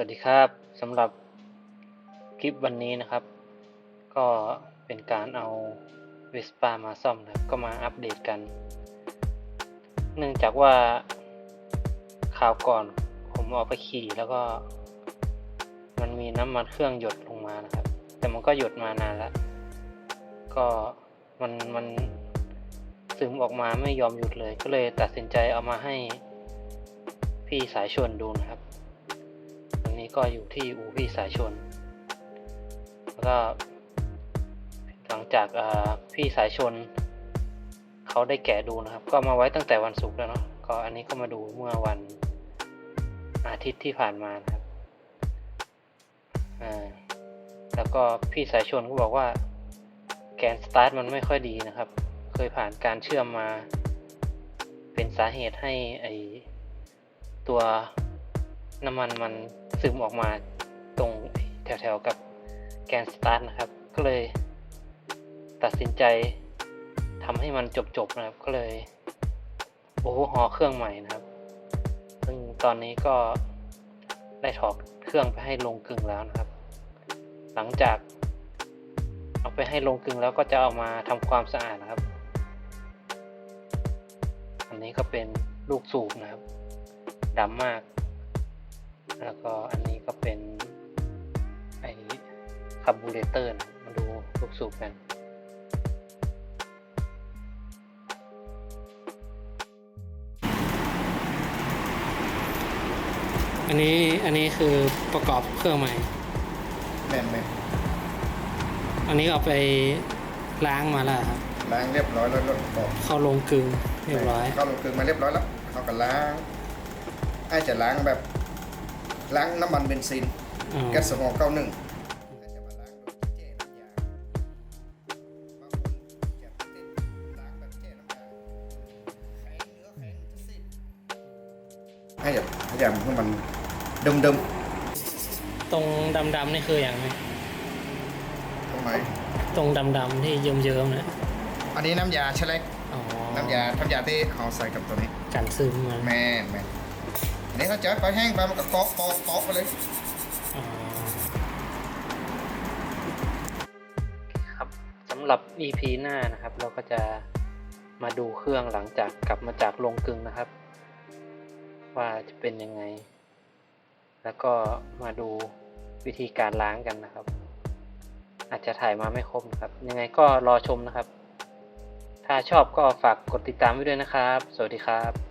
วัสดีครับสำหรับคลิปวันนี้นะครับ ก็เป็นการเอาเวสป้ามาซ่อมนะครับก็มาอัปเดตกัน เนื่องจากว่าข่าวก่อนผมเอาไปขี่แล้วก็ มันมีน้ำมันเครื่องหยดลงมานะครับ แต่มันก็หยดมานานแล้ว ก็มันมันซึมออกมาไม่ยอมหยุดเลย ก็เลยตัดสินใจเอามาให้พี่สายชนดูนะครับ นี้ก็อยู่ที่อูพี่สายชน แล้วก็ หลังจากอ่าพี่สายชน เขาได้แกะดูนะครับ ก็มาไว้ตั้งแต่วันศุกร์แล้วเนาะก็อันนี้ก็มาดูเมื่อวันอาทิตย์ที่ผ่านมานะครับอ่าแล้วก็พี่สายชนก็บอกว่าแกนสตาร์ทมันไม่ค่อยดีนะครับ เคยผ่านการเชื่อมมา เป็นสาเหตุให้ไอตัว น้ำมันมันซึมออกมาตรงแถวๆกับแกนสตาร์ทนะครับ ก็เลยตัดสินใจทำให้มันจบๆนะครับ ก็เลยโอ้โหหอเครื่องใหม่นะครับ ซึ่งตอนนี้ก็ได้ถอดเครื่องไปให้ลงกึ่งแล้วนะครับ หลังจากเอาไปให้ลงกึ่งแล้วก็จะเอามาทำความสะอาดนะครับ อันนี้ก็เป็นลูกสูบนะครับดำมาก แล้วก็อันนี้ก็เป็นไอคาร์บูเรเตอร์นะมาดูลูกสูบกันอันนี้อันนี้คือประกอบเครื่องใหม่แม่นไหมอันนี้เอาไปล้างมาแล้วครับล้างเรียบร้อยแล้วรถบอกเข้าลงกึ่งเรียบร้อยเข้าลงกลึงมาเรียบร้อยแล้วเขาก็ล้างไอ้จะล้างแบบ ล้างน้ำมันเบนซินอ๋อแก๊สโซฮอล์เก้าหนึ่งจะมาล้างโดยเจ๊น้ำยาบางคนจะติดล้างแบบเจ๊น้ำยาแข็งเนื้อแข็งจะสิ้นให้แบบพยายามให้มันเดิมตรงดำๆนี่คืออย่างไรๆตรงไหนตรงดำๆที่เยิ้มๆนะอันนี้น้ำยาเชลเล็กอ๋อน้ำยาน้ำยาที่เอาใส่กับตัวนี้ กันซึมมันแม่นแม่น นนี้ถ้าเจอไปแห้งไปมันก็เกาะเกาะเกาะไปเลยครับสำหรับ EP หน้านะครับ เราก็จะมาดูเครื่องหลังจากกลับมาจากโรงกึงนะครับ ว่าจะเป็นยังไง แล้วก็มาดูวิธีการล้างกันนะครับ อาจจะถ่ายมาไม่ครบนะครับ ยังไงก็รอชมนะครับ ถ้าชอบก็ฝากกดติดตามไว้ด้วยนะครับ สวัสดีครับ